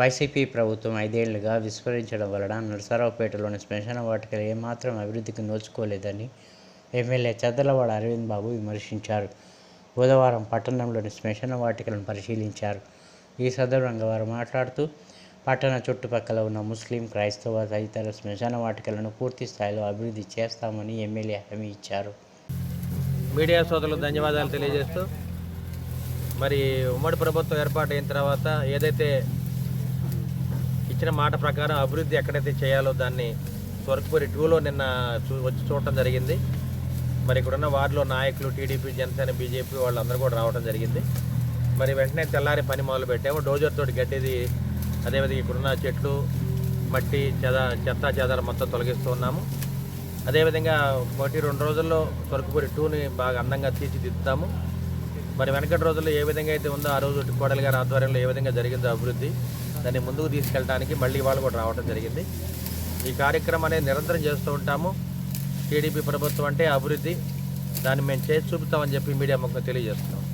YCP ప్రభుత్వం ఐదేళ్ళుగా విస్మరించడం వలన నరసరావుపేటలోని శ్మశాన వాటికలు ఏమాత్రం అభివృద్ధికి నోచుకోలేదని ఎమ్మెల్యే చదలవాడ అరవింద్ బాబు విమర్శించారు. బుధవారం పట్టణంలోని శ్మశాన వాటికలను పరిశీలించారు. ఈ సందర్భంగా వారు మాట్లాడుతూ పట్టణ చుట్టుపక్కల ఉన్న ముస్లిం క్రైస్తవ తదితర శ్మశాన వాటికలను పూర్తి స్థాయిలో అభివృద్ధి చేస్తామని ఎమ్మెల్యే హామీ ఇచ్చారు. మీడియా సోదరులకు ధన్యవాదాలు తెలియజేస్తూ మరి ఉమ్మడి ప్రభుత్వం ఏర్పాటైన తర్వాత ఏదైతే ఇచ్చిన మాట ప్రకారం అభివృద్ధి ఎక్కడైతే చేయాలో దాన్ని స్వర్గపురి టూలో నిన్న చూ వచ్చి చూడటం జరిగింది. మరి ఇక్కడున్న వార్డులో నాయకులు టీడీపీ జనసేన బీజేపీ వాళ్ళందరూ కూడా రావడం జరిగింది. మరి వెంటనే తెల్లారి పని మొదలు పెట్టాము. డోజర్ తోటి గడ్డిది అదేవిధంగా ఇక్కడున్న చెట్లు మట్టి చెద చెత్త చెదారం మొత్తం తొలగిస్తూ ఉన్నాము. అదేవిధంగా ఒకటి రెండు రోజుల్లో స్వర్గపురి టూని బాగా అందంగా తీర్చిదిద్దుతాము. మరి వెనకటి రోజుల్లో ఏ విధంగా అయితే ఉందో ఆ రోజు కోడలి గారి ఆధ్వర్యంలో ఏ విధంగా జరిగిందో అభివృద్ధి. దాన్ని ముందుకు తీసుకెళ్ళడానికి మళ్ళీ వాళ్ళు కూడా రావడం జరిగింది. ఈ కార్యక్రమం అనేది నిరంతరం చేస్తూ ఉంటాము. టీడీపీ ప్రభుత్వం అంటే అభివృద్ధి. దాన్ని మేము చేసి చూపుతామని చెప్పి మీడియా ముఖం తెలియజేస్తున్నాం.